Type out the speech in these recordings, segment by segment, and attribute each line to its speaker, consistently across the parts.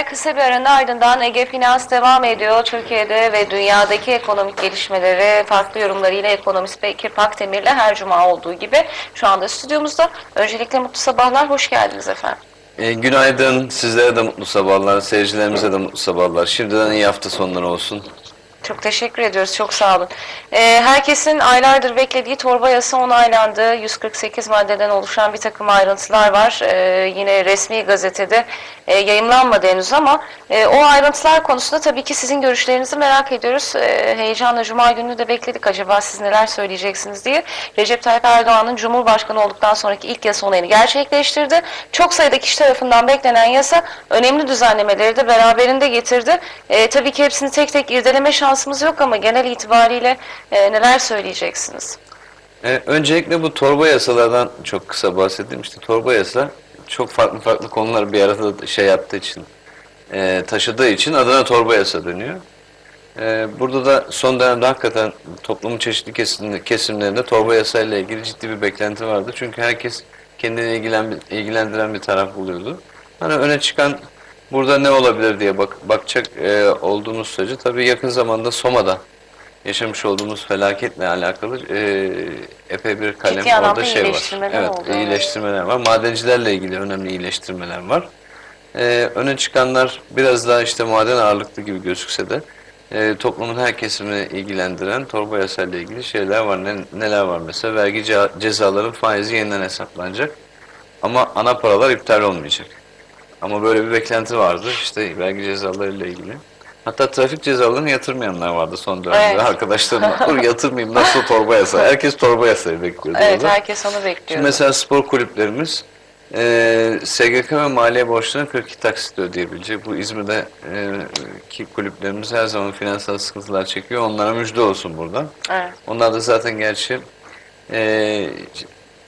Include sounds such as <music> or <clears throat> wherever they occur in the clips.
Speaker 1: İzleyenler kısa bir aranın ardından Ege Finans devam ediyor. Türkiye'de ve dünyadaki ekonomik gelişmeleri farklı yorumlarıyla ekonomist Bekir Pakdemir'le her cuma olduğu gibi şu anda stüdyomuzda. Öncelikle mutlu sabahlar, hoş geldiniz efendim.
Speaker 2: E, günaydın. Sizlere de mutlu sabahlar. Seyircilerimize de mutlu sabahlar. Şimdiden iyi hafta sonları olsun.
Speaker 1: Çok teşekkür ediyoruz, çok sağ olun. Ee, herkesin aylardır beklediği torba yasa onaylandı. 148 maddeden oluşan bir takım ayrıntılar var. Ee, yine resmi gazetede e, yayımlanmadı henüz ama e, o ayrıntılar konusunda tabii ki sizin görüşlerinizi merak ediyoruz. E, heyecanla Cuma günü de bekledik. Acaba siz neler söyleyeceksiniz diye. Recep Tayyip Erdoğan'ın Cumhurbaşkanı olduktan sonraki ilk yasa onayını gerçekleştirdi. Çok sayıda kişi tarafından beklenen yasa önemli düzenlemeleri de beraberinde getirdi. E, tabii ki hepsini tek tek irdeleme şansımız yok ama genel itibariyle e, neler söyleyeceksiniz?
Speaker 2: E, öncelikle bu torba yasalardan çok kısa bahsedeyim. İşte torba yasa çok farklı farklı konular bir arada şey yaptığı için, e, taşıdığı için adına torba yasa dönüyor. E, burada da son dönemde hakikaten toplumun çeşitli kesim, kesimlerinde torba yasayla ilgili ciddi bir beklenti vardı. Çünkü herkes kendini ilgilen, ilgilendiren bir taraf buluyordu. Hani öne çıkan burada ne olabilir diye bak, bakacak e, olduğumuz sürece tabii yakın zamanda Soma'da yaşamış olduğumuz felaketle alakalı e, epey bir kalem
Speaker 1: Ciddi
Speaker 2: orada şey var. Evet,
Speaker 1: oldu,
Speaker 2: iyileştirmeler var. Madencilerle ilgili önemli iyileştirmeler var. E, öne çıkanlar biraz daha işte maden ağırlıklı gibi gözükse de e, toplumun her kesimini ilgilendiren torba yasayla ilgili şeyler var. Ne, neler var mesela? Vergi ce- cezaların faizi yeniden hesaplanacak. Ama ana paralar iptal olmayacak. Ama böyle bir beklenti vardı işte vergi cezalarıyla ilgili. Hatta trafik cezalarını yatırmayanlar vardı son dönemde.
Speaker 1: Evet. <laughs>
Speaker 2: Arkadaşlarım dur yatırmayayım nasıl torba yasa. Herkes torba yasayı bekliyordu.
Speaker 1: Evet,
Speaker 2: orada.
Speaker 1: herkes onu
Speaker 2: Şimdi
Speaker 1: bekliyor.
Speaker 2: mesela spor kulüplerimiz e, SGK ve maliye borçlarını 42 taksit ödeyebilecek. Bu İzmir'de e, ki kulüplerimiz her zaman finansal sıkıntılar çekiyor. Onlara müjde olsun buradan.
Speaker 1: Evet.
Speaker 2: Onlar da zaten gerçi e,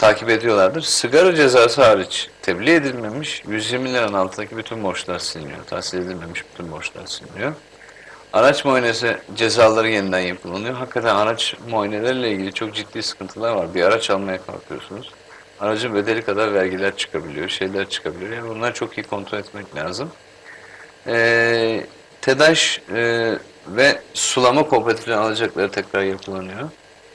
Speaker 2: takip ediyorlardır. Sigara cezası hariç tebliğ edilmemiş 120 liranın altındaki bütün borçlar siliniyor. Tahsil edilmemiş bütün borçlar siliniyor. Araç muayenesi cezaları yeniden yapılıyor. Hakikaten araç muayeneleriyle ilgili çok ciddi sıkıntılar var. Bir araç almaya kalkıyorsunuz. Aracın bedeli kadar vergiler çıkabiliyor, şeyler çıkabiliyor. Yani bunları çok iyi kontrol etmek lazım. Ee, TEDAŞ e, ve sulama kooperatifinin alacakları tekrar yapılanıyor.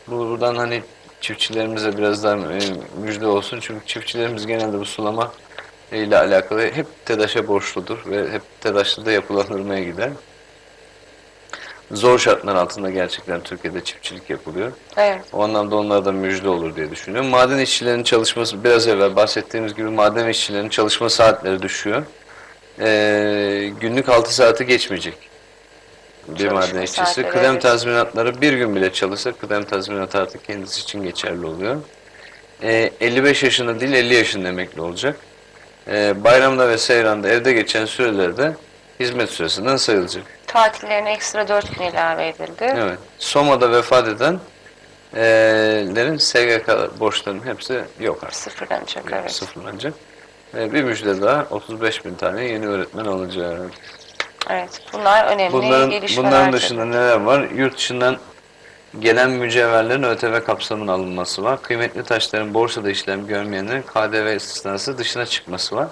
Speaker 2: Bu buradan hani çiftçilerimize biraz daha e, müjde olsun. Çünkü çiftçilerimiz genelde bu sulama ile alakalı hep TEDAŞ'a borçludur ve hep TEDAŞ'ta da yapılandırmaya gider. Zor şartlar altında gerçekten Türkiye'de çiftçilik yapılıyor.
Speaker 1: Evet.
Speaker 2: O anlamda onlara da müjde olur diye düşünüyorum. Maden işçilerinin çalışması, biraz evvel bahsettiğimiz gibi maden işçilerinin çalışma saatleri düşüyor. Ee, günlük 6 saati geçmeyecek. Bir
Speaker 1: Çalışma
Speaker 2: maden işçisi.
Speaker 1: saatleri,
Speaker 2: Kıdem
Speaker 1: evet.
Speaker 2: tazminatları bir gün bile çalışsa kıdem tazminatı artık kendisi için geçerli oluyor. Ee, 55 yaşında değil 50 yaşında emekli olacak. Ee, bayramda ve seyranda evde geçen sürelerde hizmet süresinden sayılacak.
Speaker 1: Tatillerine ekstra 4 gün ilave edildi.
Speaker 2: Evet. Soma'da vefat edenlerin SGK borçlarının hepsi yok artık.
Speaker 1: Sıfırlanacak,
Speaker 2: Yani
Speaker 1: evet.
Speaker 2: Sıfırlanacak. Bir müjde daha 35 bin tane yeni öğretmen alacak.
Speaker 1: Evet, bunlar önemli
Speaker 2: Bunların,
Speaker 1: gelişmeler.
Speaker 2: bunların
Speaker 1: tabii.
Speaker 2: dışında neler var? Yurt dışından gelen mücevherlerin ÖTV kapsamına alınması var. Kıymetli taşların borsada işlem görmeyenlerin KDV istisnası dışına çıkması var.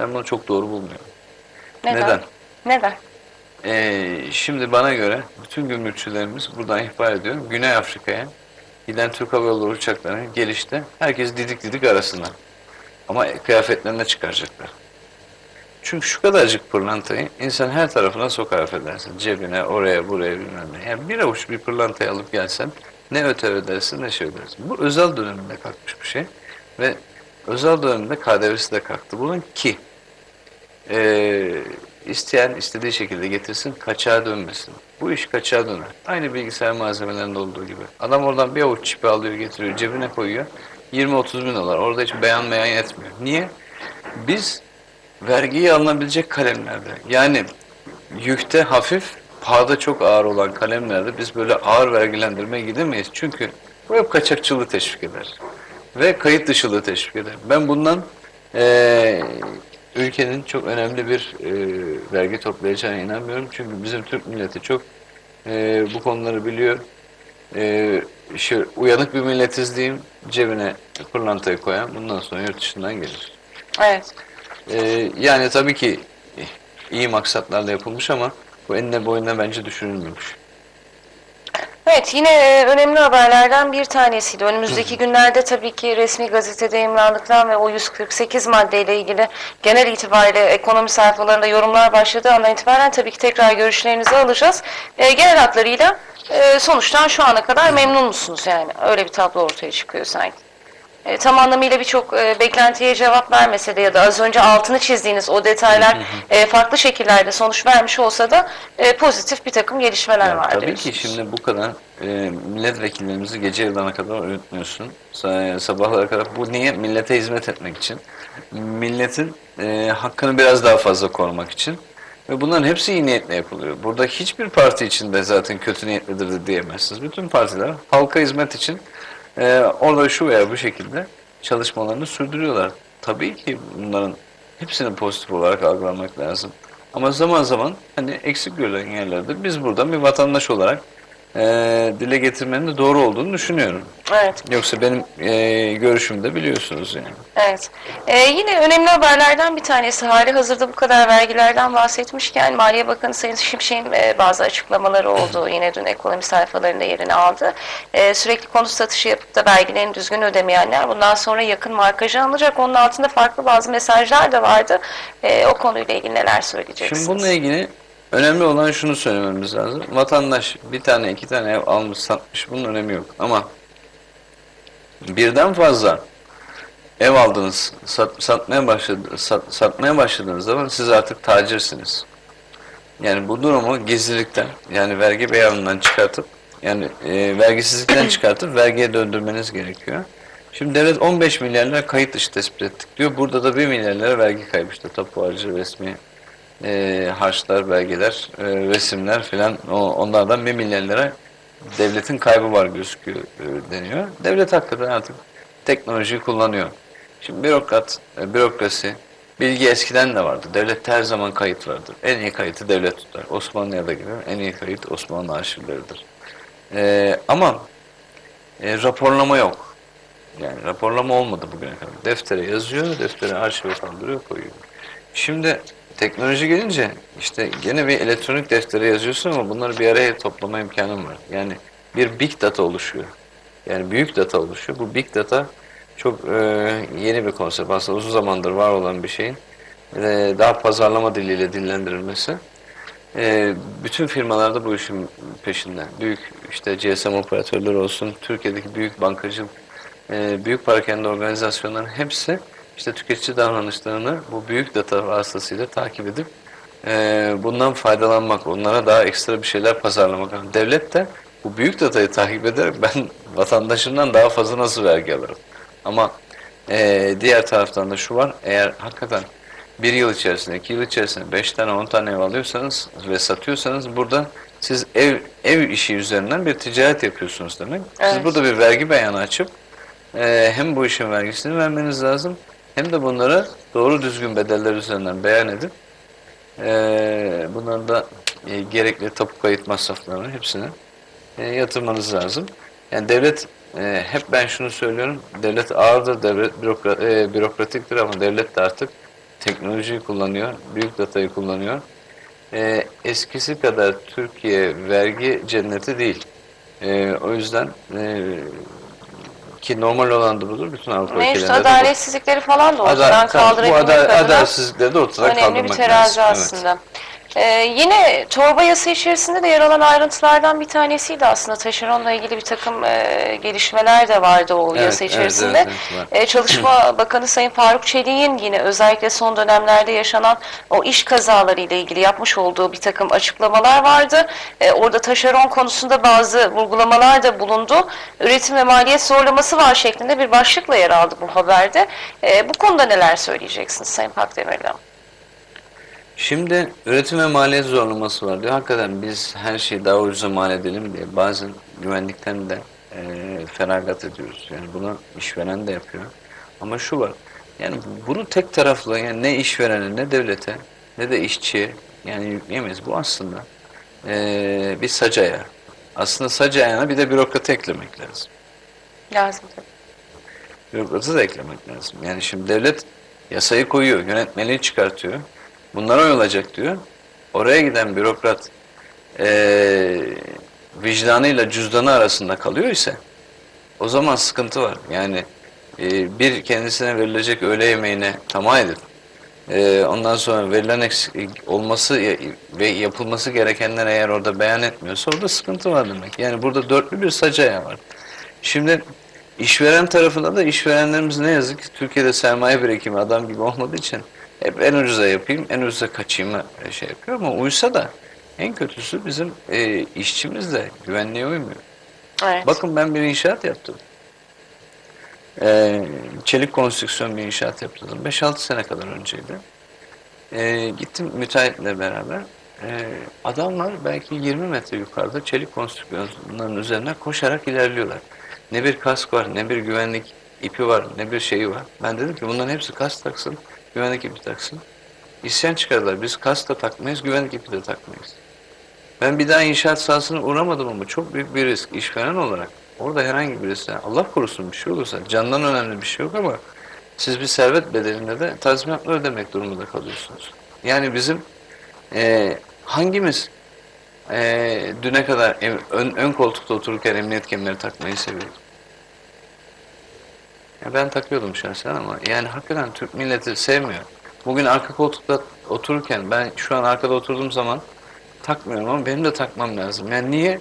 Speaker 2: Ben bunu çok doğru bulmuyorum.
Speaker 1: Neden?
Speaker 2: Neden?
Speaker 1: Neden?
Speaker 2: Ee, şimdi bana göre bütün gümrükçülerimiz buradan ihbar ediyorum. Güney Afrika'ya giden Türk Hava Yolları uçaklarının gelişte herkes didik didik arasında. Ama kıyafetlerine çıkaracaklar. Çünkü şu kadarcık pırlantayı insan her tarafına sokar affedersin. Cebine, oraya, buraya bilmem ne. Yani bir avuç bir pırlantayı alıp gelsen ne ötev edersin ne şey ödersin. Bu özel döneminde kalkmış bir şey. Ve özel dönemde KDV'si de kalktı. Bunun ki ee, isteyen istediği şekilde getirsin, kaçağa dönmesin. Bu iş kaçağa döner. Aynı bilgisayar malzemelerinde olduğu gibi. Adam oradan bir avuç çipi alıyor, getiriyor, cebine koyuyor. 20-30 bin dolar. Orada hiç beyan meyan yetmiyor. Niye? Biz vergiyi alınabilecek kalemlerde, yani yükte hafif, pahada çok ağır olan kalemlerde biz böyle ağır vergilendirmeye gidemeyiz. Çünkü bu hep kaçakçılığı teşvik eder. Ve kayıt dışılığı teşvik eder. Ben bundan eee ülkenin çok önemli bir e, vergi toplayacağına inanmıyorum. Çünkü bizim Türk milleti çok e, bu konuları biliyor. E, şey, uyanık bir milletiz diyeyim. Cebine pırlantayı koyan bundan sonra yurt dışından gelir.
Speaker 1: Evet.
Speaker 2: E, yani tabii ki iyi maksatlarla yapılmış ama bu enine boyuna bence düşünülmemiş.
Speaker 1: Evet yine e, önemli haberlerden bir tanesiydi. Önümüzdeki günlerde tabii ki resmi gazetede yayımlandıktan ve o 148 maddeyle ilgili genel itibariyle ekonomi sayfalarında yorumlar başladığı andan itibaren tabii ki tekrar görüşlerinizi alacağız. E, genel hatlarıyla e, sonuçtan şu ana kadar memnun musunuz yani? Öyle bir tablo ortaya çıkıyor sanki. E, tam anlamıyla birçok e, beklentiye cevap vermese de ya da az önce altını çizdiğiniz o detaylar e, farklı şekillerde sonuç vermiş olsa da e, pozitif bir takım gelişmeler
Speaker 2: Ya
Speaker 1: var
Speaker 2: tabii
Speaker 1: diyorsunuz.
Speaker 2: ki şimdi bu kadar e, milletvekillerimizi gece yarılarına kadar uyutmuyorsun. Sa- sabahlara kadar. Bu niye? Millete hizmet etmek için. Milletin e, hakkını biraz daha fazla korumak için. Ve bunların hepsi iyi niyetle yapılıyor. Burada hiçbir parti içinde zaten kötü niyetlidir de diyemezsiniz. Bütün partiler halka hizmet için e, orada şu veya bu şekilde çalışmalarını sürdürüyorlar. Tabii ki bunların hepsini pozitif olarak algılamak lazım. Ama zaman zaman hani eksik görülen yerlerde biz buradan bir vatandaş olarak e, dile getirmenin de doğru olduğunu düşünüyorum.
Speaker 1: Evet.
Speaker 2: Yoksa benim e, görüşümü de biliyorsunuz yani.
Speaker 1: Evet. Ee, yine önemli haberlerden bir tanesi hali hazırda bu kadar vergilerden bahsetmişken Maliye Bakanı Sayın Şimşek'in e, bazı açıklamaları oldu. <laughs> Yine dün ekonomi sayfalarında yerini aldı. E, sürekli konut satışı yapıp da vergilerini düzgün ödemeyenler bundan sonra yakın markajı alınacak. Onun altında farklı bazı mesajlar da vardı. E, o konuyla ilgili neler söyleyeceksiniz?
Speaker 2: Şimdi bununla ilgili önemli olan şunu söylememiz lazım. Vatandaş bir tane iki tane ev almış satmış bunun önemi yok. Ama birden fazla ev aldınız, sat, satmaya başladı, sat, satmaya başladığınız zaman siz artık tacirsiniz. Yani bu durumu gizlilikten yani vergi beyanından çıkartıp yani e, vergisizlikten <clears throat> çıkartıp vergiye döndürmeniz gerekiyor. Şimdi devlet 15 milyar lira kayıt dışı tespit ettik diyor. Burada da 1 milyar lira vergi kaybı işte tapu harcı, resmi e, harçlar, belgeler, e, resimler filan onlardan 1 milyar lira devletin kaybı var gözüküyor e, deniyor. Devlet hakikaten artık teknolojiyi kullanıyor. Şimdi bürokrat, e, bürokrasi, bilgi eskiden de vardı. Devlette her zaman kayıt vardır. En iyi kayıtı devlet tutar. Osmanlı'ya da gibi en iyi kayıt Osmanlı arşivleridir. E, ama e, raporlama yok. Yani raporlama olmadı bugüne kadar. Deftere yazıyor, deftere arşive kaldırıyor, koyuyor. Şimdi teknoloji gelince işte gene bir elektronik deftere yazıyorsun ama bunları bir araya toplama imkanın var. Yani bir big data oluşuyor. Yani büyük data oluşuyor. Bu big data çok e, yeni bir konsept. Aslında uzun zamandır var olan bir şeyin e, daha pazarlama diliyle dillendirilmesi. E, bütün firmalar da bu işin peşinde. Büyük işte GSM operatörleri olsun, Türkiye'deki büyük bankacılık, e, büyük parakende organizasyonların hepsi işte tüketici davranışlarını bu büyük data vasıtasıyla takip edip e, bundan faydalanmak, onlara daha ekstra bir şeyler pazarlamak. Yani devlet de bu büyük datayı takip ederek ben <laughs> vatandaşımdan daha fazla nasıl vergi alırım? Ama e, diğer taraftan da şu var, eğer hakikaten bir yıl içerisinde, iki yıl içerisinde beş tane, on tane ev alıyorsanız ve satıyorsanız burada siz ev ev işi üzerinden bir ticaret yapıyorsunuz demek. Siz
Speaker 1: Evet.
Speaker 2: burada bir vergi beyanı açıp e, hem bu işin vergisini vermeniz lazım hem de bunları doğru düzgün bedeller üzerinden beyan edip e, bunların da e, gerekli tapu kayıt masraflarını hepsini e, yatırmanız lazım. Yani devlet e, hep ben şunu söylüyorum. Devlet ağırdır, devlet bürokra, e, bürokratiktir ama devlet de artık teknolojiyi kullanıyor, büyük datayı kullanıyor. E, eskisi kadar Türkiye vergi cenneti değil. E, o yüzden e, ki normal olan da budur. Bütün Avrupa
Speaker 1: Mevcut
Speaker 2: bu.
Speaker 1: adaletsizlikleri falan da ortadan
Speaker 2: Ada- tabii, bu ada- adaletsizlikleri de ortadan
Speaker 1: önemli bir
Speaker 2: kaldırmak
Speaker 1: terazi
Speaker 2: lazım. Evet.
Speaker 1: Ee, yine torba yasa içerisinde de yer alan ayrıntılardan bir tanesiydi aslında. Taşeronla ilgili bir takım e, gelişmeler de vardı o
Speaker 2: Evet,
Speaker 1: yasa
Speaker 2: evet,
Speaker 1: içerisinde.
Speaker 2: evet, evet, var.
Speaker 1: E, Çalışma <clears throat> Bakanı Sayın Faruk Çelik'in yine özellikle son dönemlerde yaşanan o iş kazaları ile ilgili yapmış olduğu bir takım açıklamalar vardı. E, orada taşeron konusunda bazı vurgulamalar da bulundu. Üretim ve maliyet zorlaması var şeklinde bir başlıkla yer aldı bu haberde. E, bu konuda neler söyleyeceksiniz Sayın Pakdemirli?
Speaker 2: Şimdi üretim ve maliyet zorlaması var diyor. Hakikaten biz her şeyi daha ucuza mal edelim diye bazen güvenlikten de e, feragat ediyoruz. Yani bunu işveren de yapıyor. Ama şu var. Yani bunu tek taraflı yani ne işverene ne devlete ne de işçiye yani yükleyemeyiz. Bu aslında e, bir sac ayağı. Aslında sac ayağına bir de bürokratı eklemek lazım.
Speaker 1: Lazım tabii.
Speaker 2: Bürokratı da eklemek lazım. Yani şimdi devlet yasayı koyuyor, yönetmeliği çıkartıyor. Bunlar oyulacak diyor. Oraya giden bürokrat eee vicdanıyla cüzdanı arasında kalıyor ise o zaman sıkıntı var. Yani e, bir kendisine verilecek öğle yemeğine tamah edip e, ondan sonra verilen eksik olması ve yapılması gerekenler eğer orada beyan etmiyorsa orada sıkıntı var demek. Yani burada dörtlü bir sacaya var. Şimdi işveren tarafında da işverenlerimiz ne yazık ki Türkiye'de sermaye birikimi adam gibi olmadığı için hep en ucuza yapayım, en ucuza kaçayım şey yapıyor ama uysa da en kötüsü bizim e, işçimiz de güvenliğe uymuyor.
Speaker 1: Evet.
Speaker 2: Bakın ben bir inşaat yaptım. Ee, çelik konstrüksiyon bir inşaat yaptırdım. 5-6 sene kadar önceydi. Ee, gittim müteahhitle beraber. Ee, adamlar belki 20 metre yukarıda çelik konstrüksiyonların üzerine koşarak ilerliyorlar. Ne bir kask var, ne bir güvenlik ipi var, ne bir şeyi var. Ben dedim ki bunların hepsi kask taksın, güvenlik ipi taksın. İsyan çıkardılar. Biz kask da takmayız, güvenlik ipi de takmayız. Ben bir daha inşaat sahasına uğramadım ama çok büyük bir risk işveren olarak. Orada herhangi bir risk, yani Allah korusun bir şey olursa candan önemli bir şey yok ama siz bir servet bedelinde de tazminatlı ödemek durumunda kalıyorsunuz. Yani bizim eee, hangimiz eee, düne kadar em- ön, ön koltukta otururken emniyet kemeri takmayı seviyorduk? Ya ben takıyordum şahsen ama yani hakikaten Türk milleti sevmiyor. Bugün arka koltukta otururken ben şu an arkada oturduğum zaman takmıyorum ama benim de takmam lazım. Yani niye?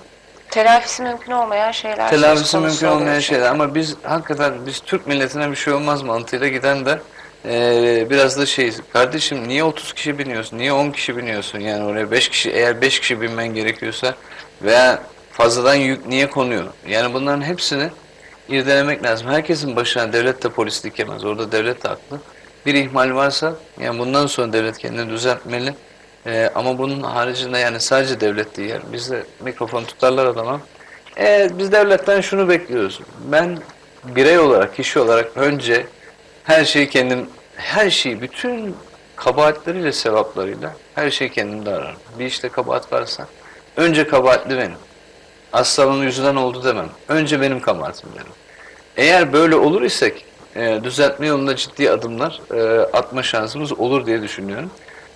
Speaker 1: Telafisi mümkün olmayan şeyler.
Speaker 2: Telafisi mümkün olmayan şeyler ama biz hakikaten biz Türk milletine bir şey olmaz mantığıyla giden de eee, biraz da şey kardeşim niye 30 kişi biniyorsun niye 10 kişi biniyorsun yani oraya 5 kişi eğer 5 kişi binmen gerekiyorsa veya fazladan yük niye konuyor yani bunların hepsini irdelemek lazım herkesin başına devlet de polis dikemez orada devlet de haklı bir ihmal varsa yani bundan sonra devlet kendini düzeltmeli Eee, ama bunun haricinde yani sadece devlet değil yani biz de mikrofon tutarlar adama Evet, biz devletten şunu bekliyoruz. Ben birey olarak, kişi olarak önce her şeyi kendim, her şeyi, bütün kabahatleriyle, sevaplarıyla her şeyi kendimde ararım. Bir işte kabahat varsa önce kabahatli benim. Aslanın yüzünden oldu demem. Önce benim kabahatim derim. Eğer böyle olur isek e, düzeltme yolunda ciddi adımlar e, atma şansımız olur diye düşünüyorum.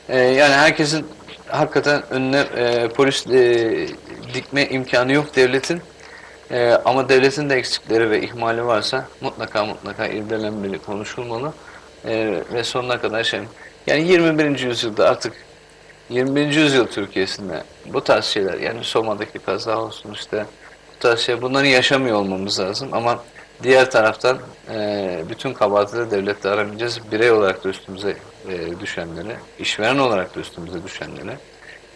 Speaker 2: E, yani herkesin hakikaten önüne e, polis e, dikme imkanı yok devletin. E, ama devletin de eksikleri ve ihmali varsa mutlaka mutlaka irdelenmeli, konuşulmalı E, ve sonuna kadar şey. Yani 21. yüzyılda artık 21. yüzyıl Türkiye'sinde bu tarz şeyler yani Soma'daki kaza olsun işte bu tarz şey bunları yaşamıyor olmamız lazım ama diğer taraftan e, bütün kabahati de devlette aramayacağız. Birey olarak da üstümüze e, düşenleri, işveren olarak da üstümüze düşenleri,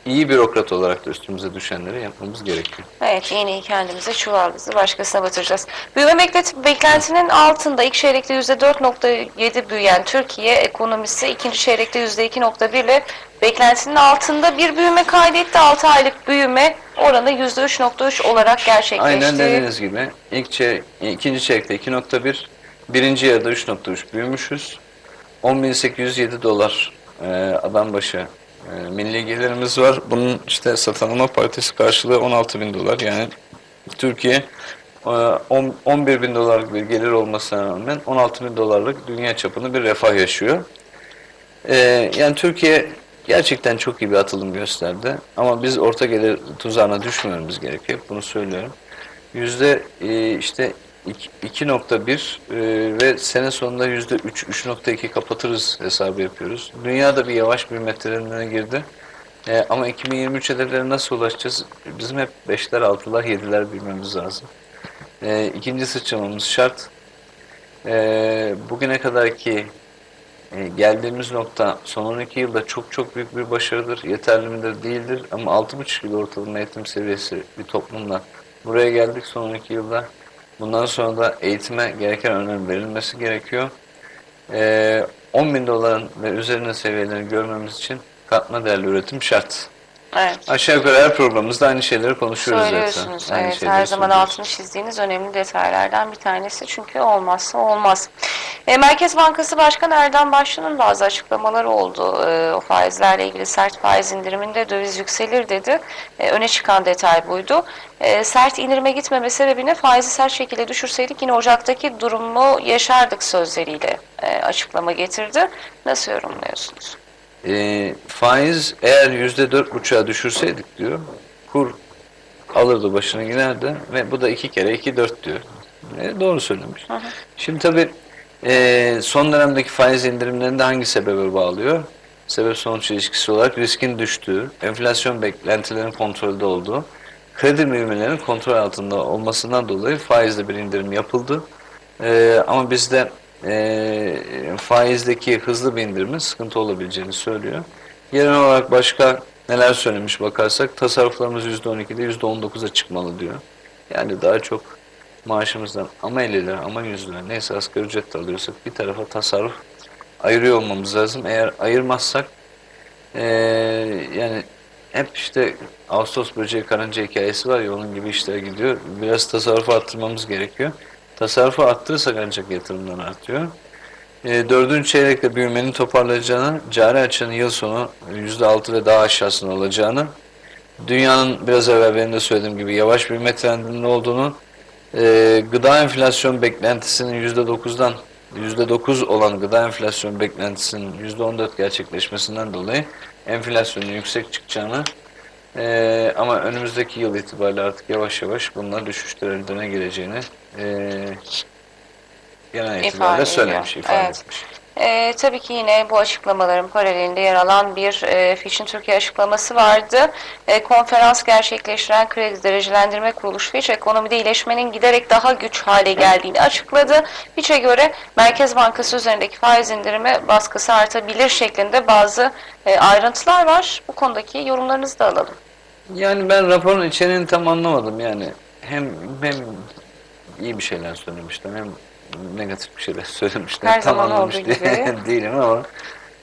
Speaker 2: iyi bürokrat olarak da üstümüze düşenleri yapmamız gerekiyor.
Speaker 1: Evet, iğneyi kendimize, çuvaldızı başkasına batıracağız. Büyüme beklet- beklentinin altında ilk çeyrekte %4.7 büyüyen Türkiye ekonomisi ikinci çeyrekte %2.1 ile beklentinin altında bir büyüme kaydetti. 6 aylık büyüme oranı %3.3 olarak gerçekleşti.
Speaker 2: Aynen dediğiniz gibi ilk çey ikinci çeyrekte 2.1, birinci yarıda 3.3 büyümüşüz. 10.807 dolar e, adam başı e, milli gelirimiz var. Bunun işte Satın Alma Partisi karşılığı 16.000 dolar. Yani Türkiye e, 10 11.000 dolarlık bir gelir olmasına rağmen 16.000 dolarlık dünya çapında bir refah yaşıyor. Ee, yani Türkiye gerçekten çok iyi bir atılım gösterdi. Ama biz orta gelir tuzağına düşmememiz gerekiyor. Bunu söylüyorum. Yüzde e, işte 2.1 e, ve sene sonunda yüzde 3, 3.2 kapatırız hesabı yapıyoruz. Dünya da bir yavaş büyüme trendine girdi. E, ama 2023 hedeflerine nasıl ulaşacağız? Bizim hep 5'ler, 6'lar, 7'ler büyümemiz lazım. E, ikinci sıçramamız şart. E, bugüne kadarki e, geldiğimiz nokta son 12 yılda çok çok büyük bir başarıdır. Yeterli midir? Değildir. Ama 6,5 yıl ortalama eğitim seviyesi bir toplumla buraya geldik son 12 yılda. Bundan sonra da eğitime gereken önem verilmesi gerekiyor. E, 10 bin doların ve üzerine seviyelerini görmemiz için katma değerli üretim şart.
Speaker 1: Evet.
Speaker 2: Aşağı yukarı her programımızda aynı şeyleri konuşuyoruz zaten.
Speaker 1: Söylüyorsunuz.
Speaker 2: Aynı
Speaker 1: evet, her zaman altını çizdiğiniz önemli detaylardan bir tanesi. Çünkü olmazsa olmaz. E, Merkez Bankası Başkanı Erdem Başkan'ın bazı açıklamaları oldu. E, o faizlerle ilgili sert faiz indiriminde döviz yükselir dedi. E, öne çıkan detay buydu. E, sert indirime gitmeme sebebini faizi sert şekilde düşürseydik yine Ocak'taki durumu yaşardık sözleriyle e, açıklama getirdi. Nasıl yorumluyorsunuz?
Speaker 2: E, faiz eğer yüzde dört buçuğa düşürseydik diyor, kur alırdı başına giderdi ve bu da iki kere iki dört diyor. E, doğru söylemiş. Şimdi tabii e, son dönemdeki faiz indirimlerinde hangi sebebe bağlıyor? Sebep sonuç ilişkisi olarak riskin düştüğü, enflasyon beklentilerin kontrolde olduğu, kredi büyümelerinin kontrol altında olmasından dolayı faizde bir indirim yapıldı. E, ama bizde e, faizdeki hızlı bir indirimin sıkıntı olabileceğini söylüyor. Genel olarak başka neler söylemiş bakarsak tasarruflarımız %12'de %19'a çıkmalı diyor. Yani daha çok maaşımızdan ama 50 lira ama 100 lira neyse asgari ücret alıyorsak bir tarafa tasarruf ayırıyor olmamız lazım. Eğer ayırmazsak eee, yani hep işte Ağustos böceği karınca hikayesi var ya onun gibi işler gidiyor. Biraz tasarrufu arttırmamız gerekiyor. Tasarrufu arttırırsak ancak yatırımdan artıyor. E, dördüncü çeyrekte büyümenin toparlayacağını, cari açığın yıl sonu %6 ve daha aşağısında olacağını, dünyanın biraz evvel benim de söylediğim gibi yavaş büyüme trendinin olduğunu, e, gıda enflasyon beklentisinin %9'dan %9 olan gıda enflasyon beklentisinin %14 gerçekleşmesinden dolayı enflasyonun yüksek çıkacağını e, ama önümüzdeki yıl itibariyle artık yavaş yavaş bunlar düşüş trendine gireceğini e, genel
Speaker 1: İfade
Speaker 2: itibariyle
Speaker 1: ediyor.
Speaker 2: söylemiş, ifade
Speaker 1: Evet.
Speaker 2: etmiş.
Speaker 1: Ee, tabii ki yine bu açıklamaların paralelinde yer alan bir e, Fitch'in Türkiye açıklaması vardı. E, konferans gerçekleştiren kredi derecelendirme kuruluşu Fitch ekonomide iyileşmenin giderek daha güç hale geldiğini açıkladı. Fitch'e göre Merkez Bankası üzerindeki faiz indirimi baskısı artabilir şeklinde bazı e, ayrıntılar var. Bu konudaki yorumlarınızı da alalım.
Speaker 2: Yani ben raporun içeriğini tam anlamadım yani. Hem hem iyi bir şeyler söylemişler hem negatif bir şeyler <laughs> söylemişler.
Speaker 1: Her
Speaker 2: tam
Speaker 1: zaman
Speaker 2: anlamış
Speaker 1: olduğu
Speaker 2: diye-
Speaker 1: gibi. <laughs>
Speaker 2: değilim ama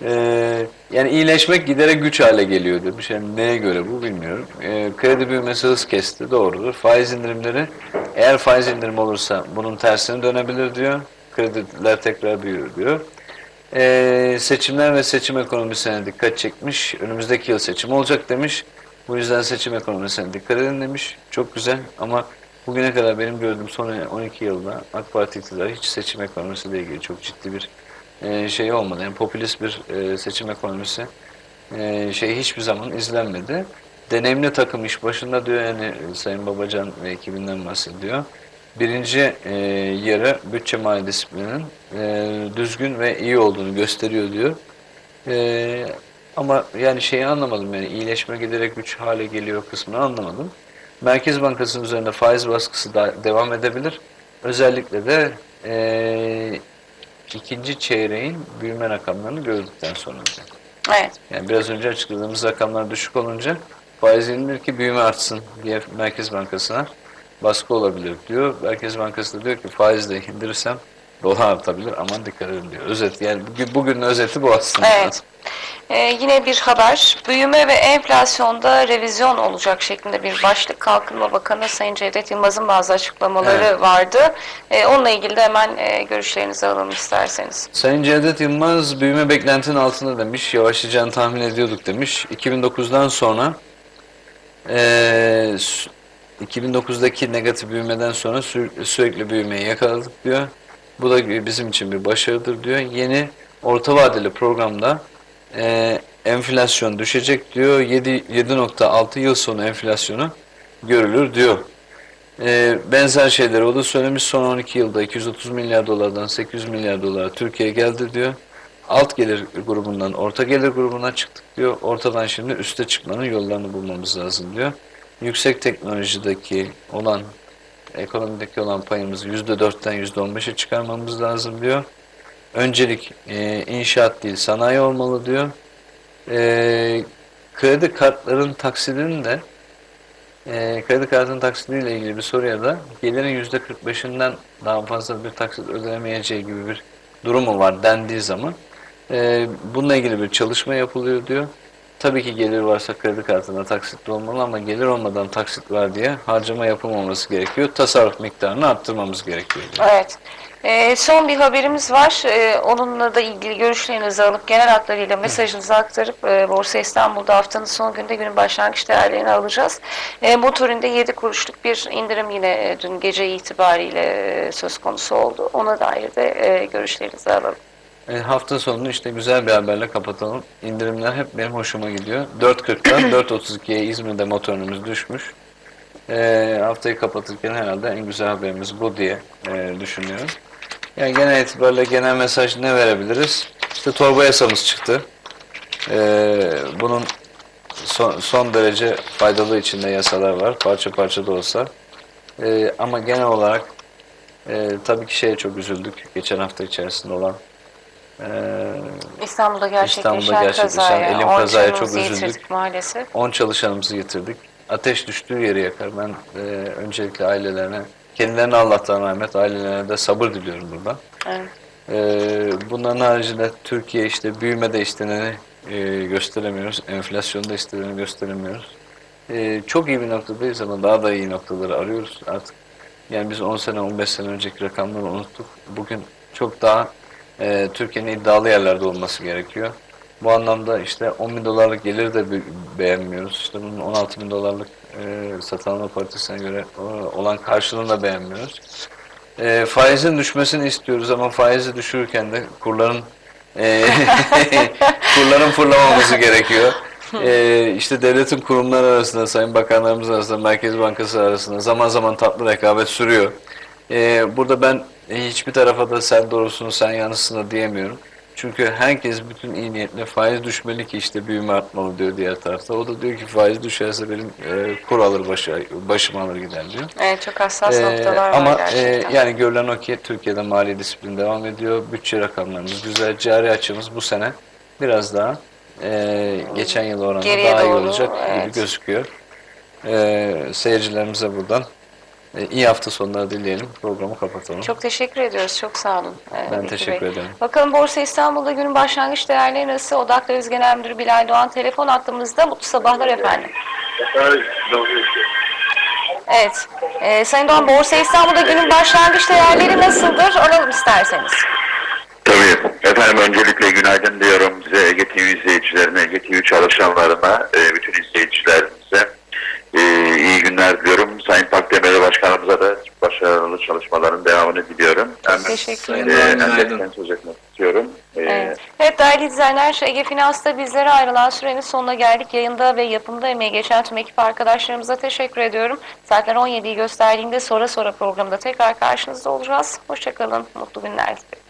Speaker 2: e, yani iyileşmek giderek güç hale geliyor demiş. Yani neye göre bu bilmiyorum. E, kredi büyümesi hız kesti doğrudur. Faiz indirimleri eğer faiz indirim olursa bunun tersine dönebilir diyor. Krediler tekrar büyür diyor. Ee, seçimler ve seçim ekonomisine dikkat çekmiş. Önümüzdeki yıl seçim olacak demiş. Bu yüzden seçim ekonomisine dikkat edin demiş. Çok güzel ama bugüne kadar benim gördüğüm son 12 yılda AK Parti iktidarı hiç seçim ekonomisiyle ilgili çok ciddi bir e, şey olmadı. Yani popülist bir e, seçim ekonomisi e, şey hiçbir zaman izlenmedi. Deneyimli takım iş başında diyor yani Sayın Babacan ve ekibinden bahsediyor. Birinci e, yarı bütçe mali disiplinin e, düzgün ve iyi olduğunu gösteriyor diyor. E, ama yani şeyi anlamadım yani iyileşme giderek güç hale geliyor kısmını anlamadım. Merkez Bankası'nın üzerinde faiz baskısı da devam edebilir. Özellikle de e, ikinci çeyreğin büyüme rakamlarını gördükten sonra.
Speaker 1: Evet.
Speaker 2: Yani biraz önce açıkladığımız rakamlar düşük olunca faiz indirir ki büyüme artsın diye Merkez Bankası'na baskı olabilir diyor. Merkez Bankası da diyor ki faizle indirirsem dolar artabilir aman dikkat edin diyor. Özet yani bugün, bugünün özeti bu aslında.
Speaker 1: Evet. Ee, yine bir haber. Büyüme ve enflasyonda revizyon olacak şeklinde bir başlık. Kalkınma Bakanı Sayın Cevdet Yılmaz'ın bazı açıklamaları
Speaker 2: Evet.
Speaker 1: vardı. Ee, onunla ilgili de hemen e, görüşlerinizi alalım isterseniz.
Speaker 2: Sayın Cevdet Yılmaz büyüme beklentinin altında demiş. Yavaşlayacağını tahmin ediyorduk demiş. 2009'dan sonra sü- 2009'daki negatif büyümeden sonra sü- sürekli büyümeyi yakaladık diyor. Bu da bizim için bir başarıdır diyor. Yeni orta vadeli programda eee, enflasyon düşecek diyor. 7 7.6 yıl sonu enflasyonu görülür diyor. Ee, benzer şeyleri o da söylemiş. Son 12 yılda 230 milyar dolardan 800 milyar dolara Türkiye'ye geldi diyor. Alt gelir grubundan orta gelir grubuna çıktık diyor. Ortadan şimdi üste çıkmanın yollarını bulmamız lazım diyor. Yüksek teknolojideki olan ekonomideki olan payımızı %4'ten %15'e çıkarmamız lazım diyor. Öncelik e, inşaat değil sanayi olmalı diyor. E, kredi kartların taksidinin de e, kredi kartının taksidiyle ilgili bir soruya da gelirin %45'inden daha fazla bir taksit ödenemeyeceği gibi bir durumu var dendiği zaman e, bununla ilgili bir çalışma yapılıyor diyor. Tabii ki gelir varsa kredi kartına taksitli olmalı ama gelir olmadan taksit var diye harcama yapılmaması gerekiyor. Tasarruf miktarını arttırmamız gerekiyor diyor.
Speaker 1: Evet. Ee, son bir haberimiz var. Ee, onunla da ilgili görüşlerinizi alıp genel hatlarıyla mesajınızı aktarıp e, Borsa İstanbul'da haftanın son günde günün başlangıç değerlerini alacağız. E, motorinde 7 kuruşluk bir indirim yine e, dün gece itibariyle e, söz konusu oldu. Ona dair de e, görüşlerinizi alalım.
Speaker 2: E, hafta sonunu işte güzel bir haberle kapatalım. İndirimler hep benim hoşuma gidiyor. 4.40'dan 4.32'ye İzmir'de motorumuz düşmüş. E, haftayı kapatırken herhalde en güzel haberimiz bu diye e, düşünüyorum. Yani genel itibariyle genel mesaj ne verebiliriz? İşte torba yasamız çıktı. E, bunun son, son derece faydalı içinde yasalar var. Parça parça da olsa. E, ama genel olarak e, tabii ki şeye çok üzüldük. Geçen hafta içerisinde olan e,
Speaker 1: İstanbul'da gerçekleşen
Speaker 2: İstanbul'da gerçekleşen
Speaker 1: kazaya,
Speaker 2: elim kazaya çok üzüldük.
Speaker 1: maalesef.
Speaker 2: 10 çalışanımızı yitirdik. Ateş düştüğü yeri yakar. Ben e, öncelikle ailelerine, kendilerine Allah'tan rahmet, ailelerine de sabır diliyorum buradan.
Speaker 1: Evet.
Speaker 2: E, bunların haricinde Türkiye işte büyümede isteneni e, gösteremiyoruz. Enflasyonda isteneni gösteremiyoruz. E, çok iyi bir noktadayız ama daha da iyi noktaları arıyoruz artık. Yani biz 10 sene, 15 sene önceki rakamları unuttuk. Bugün çok daha e, Türkiye'nin iddialı yerlerde olması gerekiyor. Bu anlamda işte 10 bin dolarlık geliri de be- beğenmiyoruz. İşte bunun 16 bin dolarlık e, satın alma göre e, olan karşılığını da beğenmiyoruz. E, faizin düşmesini istiyoruz ama faizi düşürürken de kurların e, <laughs> kurların fırlamaması gerekiyor. E, işte devletin kurumları arasında, sayın bakanlarımız arasında, Merkez Bankası arasında zaman zaman tatlı rekabet sürüyor. E, burada ben hiçbir tarafa da sen doğrusun, sen yanlışsın da diyemiyorum. Çünkü herkes bütün iyi niyetle faiz düşmeli ki işte büyüme artmalı diyor diğer tarafta. O da diyor ki faiz düşerse benim e, kur alır başı, başım alır gider diyor.
Speaker 1: Evet çok hassas
Speaker 2: Ee,
Speaker 1: noktalar var
Speaker 2: ama e,
Speaker 1: gerçekten.
Speaker 2: yani görülen o ki Türkiye'de mali disiplin devam ediyor. Bütçe rakamlarımız güzel. Cari açımız bu sene biraz daha e, geçen yıl oranında
Speaker 1: Geriye
Speaker 2: daha iyi
Speaker 1: doğru,
Speaker 2: olacak gibi
Speaker 1: evet.
Speaker 2: gözüküyor. E, seyircilerimize buradan e, iyi hafta sonları dileyelim. Programı kapatalım.
Speaker 1: Çok teşekkür ediyoruz. Çok sağ olun. ee,
Speaker 2: ben teşekkür
Speaker 1: Bey.
Speaker 2: ederim.
Speaker 1: Bakalım Borsa İstanbul'da günün başlangıç değerleri nasıl? Odak Döviz Genel Müdürü Bilal Doğan telefon attığımızda mutlu sabahlar efendim. Evet. Ee, Sayın Doğan Borsa İstanbul'da günün başlangıç değerleri nasıldır? Alalım isterseniz.
Speaker 3: Tabii. Efendim öncelikle günaydın diyorum size Ege TV izleyicilerine, Ege TV çalışanlarına, e, bütün izleyicilerimize çalışmaların devamını diliyorum. Çok
Speaker 1: hem,
Speaker 3: teşekkür
Speaker 1: ederim.
Speaker 3: İstiyorum. E,
Speaker 1: evet. evet değerli izleyenler Ege Finans'ta bizlere ayrılan sürenin sonuna geldik. Yayında ve yapımda emeği geçen tüm ekip arkadaşlarımıza teşekkür ediyorum. Saatler 17'yi gösterdiğinde sonra sonra programda tekrar karşınızda olacağız. Hoşçakalın, mutlu günler dilerim.